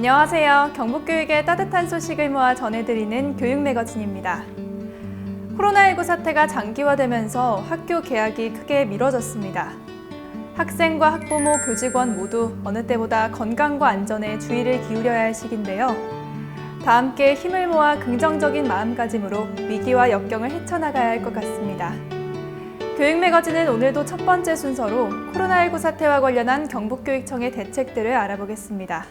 안녕하세요. 경북교육의 따뜻한 소식을 모아 전해드리는 교육 매거진입니다. 코로나19 사태가 장기화되면서 학교 개학이 크게 미뤄졌습니다. 학생과 학부모, 교직원 모두 어느 때보다 건강과 안전에 주의를 기울여야 할 시기인데요. 다 함께 힘을 모아 긍정적인 마음가짐으로 위기와 역경을 헤쳐나가야 할 것 같습니다. 교육 매거진은 오늘도 첫 번째 순서로 코로나19 사태와 관련한 경북교육청의 대책들을 알아보겠습니다.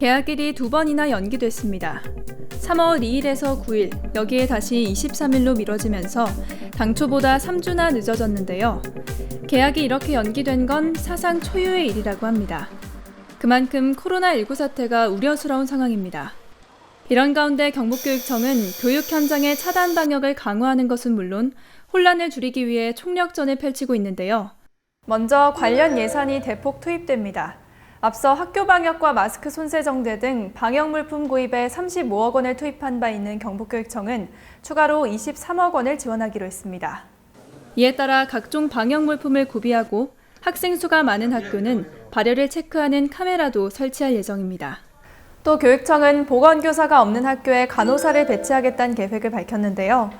개학일이 두 번이나 연기됐습니다. 3월 2일에서 9일, 여기에 다시 23일로 미뤄지면서 당초보다 3주나 늦어졌는데요. 개학이 이렇게 연기된 건 사상 초유의 일이라고 합니다. 그만큼 코로나19 사태가 우려스러운 상황입니다. 이런 가운데 경북교육청은 교육 현장의 차단 방역을 강화하는 것은 물론 혼란을 줄이기 위해 총력전을 펼치고 있는데요. 먼저 관련 예산이 대폭 투입됩니다. 앞서 학교 방역과 마스크 손세정제 등 방역 물품 구입에 35억 원을 투입한 바 있는 경북교육청은 추가로 23억 원을 지원하기로 했습니다. 이에 따라 각종 방역 물품을 구비하고 학생 수가 많은 학교는 발열을 체크하는 카메라도 설치할 예정입니다. 또 교육청은 보건교사가 없는 학교에 간호사를 배치하겠다는 계획을 밝혔는데요.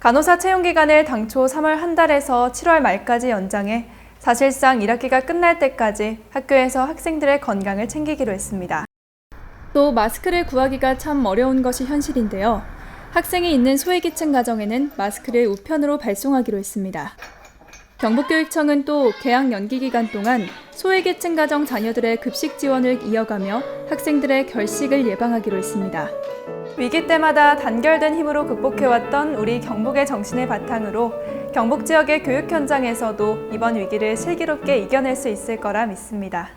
간호사 채용 기간을 당초 3월 한 달에서 7월 말까지 연장해 사실상 1학기가 끝날 때까지 학교에서 학생들의 건강을 챙기기로 했습니다. 또 마스크를 구하기가 참 어려운 것이 현실인데요. 학생이 있는 소외계층 가정에는 마스크를 우편으로 발송하기로 했습니다. 경북교육청은 또 개학 연기 기간 동안 소외계층 가정 자녀들의 급식 지원을 이어가며 학생들의 결식을 예방하기로 했습니다. 위기 때마다 단결된 힘으로 극복해왔던 우리 경북의 정신을 바탕으로 경북 지역의 교육 현장에서도 이번 위기를 슬기롭게 이겨낼 수 있을 거라 믿습니다.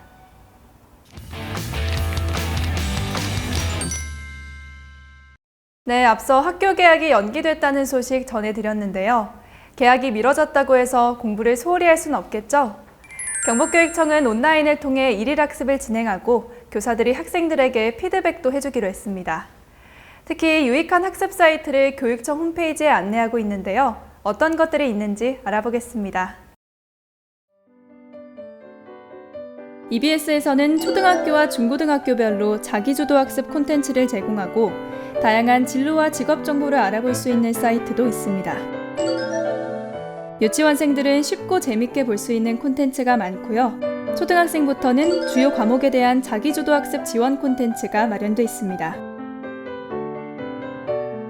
네, 앞서 학교 개학이 연기됐다는 소식 전해드렸는데요. 개학이 미뤄졌다고 해서 공부를 소홀히 할 수는 없겠죠? 경북교육청은 온라인을 통해 일일 학습을 진행하고 교사들이 학생들에게 피드백도 해주기로 했습니다. 특히 유익한 학습 사이트를 교육청 홈페이지에 안내하고 있는데요. 어떤 것들이 있는지 알아보겠습니다. EBS에서는 초등학교와 중고등학교별로 자기주도 학습 콘텐츠를 제공하고 다양한 진로와 직업 정보를 알아볼 수 있는 사이트도 있습니다. 유치원생들은 쉽고 재밌게 볼 수 있는 콘텐츠가 많고요. 초등학생부터는 주요 과목에 대한 자기주도 학습 지원 콘텐츠가 마련돼 있습니다.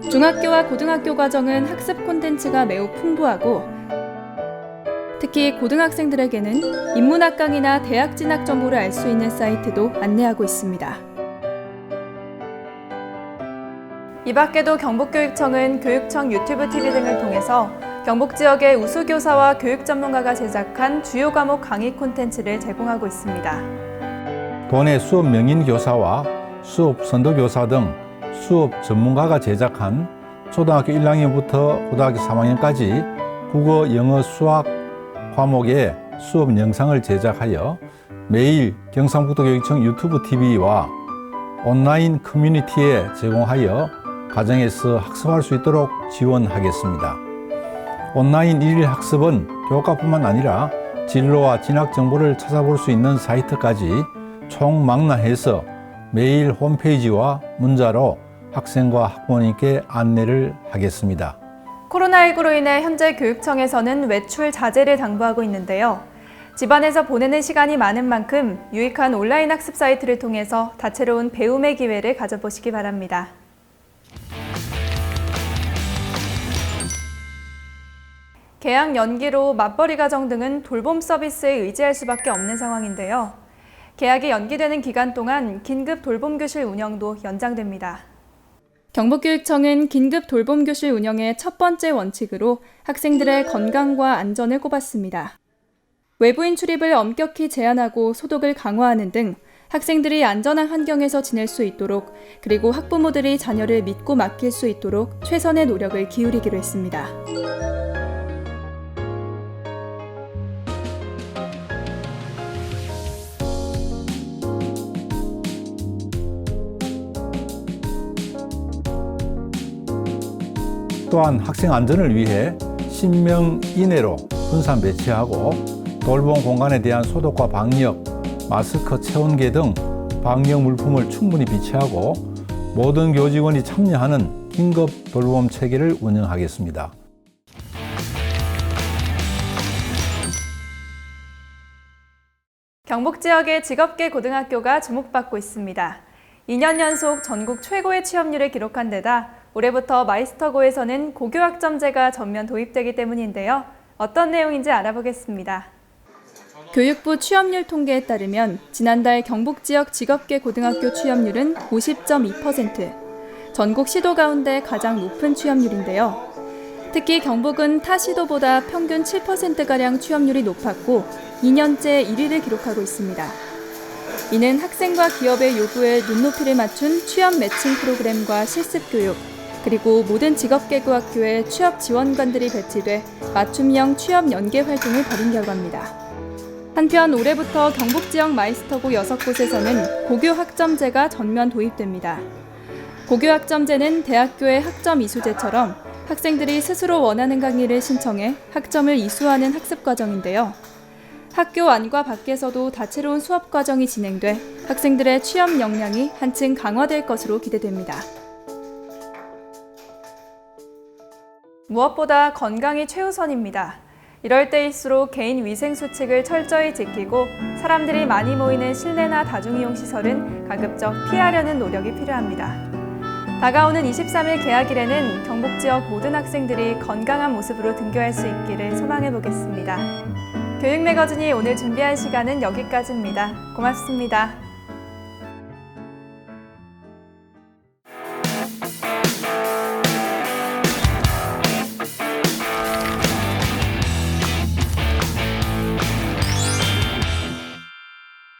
중학교와 고등학교 과정은 학습 콘텐츠가 매우 풍부하고 특히 고등학생들에게는 인문학 강의나 대학 진학 정보를 알 수 있는 사이트도 안내하고 있습니다. 이 밖에도 경북교육청은 교육청 유튜브 TV 등을 통해서 경북 지역의 우수 교사와 교육 전문가가 제작한 주요 과목 강의 콘텐츠를 제공하고 있습니다. 도내 수업 명인 교사와 수업 선도 교사 등 수업 전문가가 제작한 초등학교 1학년부터 고등학교 3학년까지 국어, 영어, 수학 과목의 수업 영상을 제작하여 매일 경상북도교육청 유튜브 TV와 온라인 커뮤니티에 제공하여 가정에서 학습할 수 있도록 지원하겠습니다. 온라인 일일 학습은 교과뿐만 아니라 진로와 진학 정보를 찾아볼 수 있는 사이트까지 총망라해서 매일 홈페이지와 문자로 학생과 학부모님께 안내를 하겠습니다. 코로나19로 인해 현재 교육청에서는 외출 자제를 당부하고 있는데요. 집안에서 보내는 시간이 많은 만큼 유익한 온라인 학습 사이트를 통해서 다채로운 배움의 기회를 가져보시기 바랍니다. 개학 연기로 맞벌이 가정 등은 돌봄 서비스에 의지할 수밖에 없는 상황인데요. 개학이 연기되는 기간 동안 긴급 돌봄 교실 운영도 연장됩니다. 경북교육청은 긴급 돌봄 교실 운영의 첫 번째 원칙으로 학생들의 건강과 안전을 꼽았습니다. 외부인 출입을 엄격히 제한하고 소독을 강화하는 등 학생들이 안전한 환경에서 지낼 수 있도록 그리고 학부모들이 자녀를 믿고 맡길 수 있도록 최선의 노력을 기울이기로 했습니다. 또한 학생 안전을 위해 10명 이내로 분산 배치하고 돌봄 공간에 대한 소독과 방역, 마스크 체온계 등 방역 물품을 충분히 비치하고 모든 교직원이 참여하는 긴급 돌봄 체계를 운영하겠습니다. 경북 지역의 직업계 고등학교가 주목받고 있습니다. 2년 연속 전국 최고의 취업률을 기록한 데다 올해부터 마이스터고에서는 고교학점제가 전면 도입되기 때문인데요. 어떤 내용인지 알아보겠습니다. 교육부 취업률 통계에 따르면 지난달 경북 지역 직업계 고등학교 취업률은 50.2%, 전국 시도 가운데 가장 높은 취업률인데요. 특히 경북은 타 시도보다 평균 7%가량 취업률이 높았고 2년째 1위를 기록하고 있습니다. 이는 학생과 기업의 요구에 눈높이를 맞춘 취업 매칭 프로그램과 실습 교육, 그리고 모든 직업계고학교에 취업 지원관들이 배치돼 맞춤형 취업 연계 활동을 벌인 결과입니다. 한편 올해부터 경북 지역 마이스터고 6곳에서는 고교 학점제가 전면 도입됩니다. 고교 학점제는 대학교의 학점 이수제처럼 학생들이 스스로 원하는 강의를 신청해 학점을 이수하는 학습 과정인데요. 학교 안과 밖에서도 다채로운 수업 과정이 진행돼 학생들의 취업 역량이 한층 강화될 것으로 기대됩니다. 무엇보다 건강이 최우선입니다. 이럴 때일수록 개인 위생 수칙을 철저히 지키고 사람들이 많이 모이는 실내나 다중이용 시설은 가급적 피하려는 노력이 필요합니다. 다가오는 23일 개학일에는 경북 지역 모든 학생들이 건강한 모습으로 등교할 수 있기를 소망해 보겠습니다. 교육 매거진이 오늘 준비한 시간은 여기까지입니다. 고맙습니다.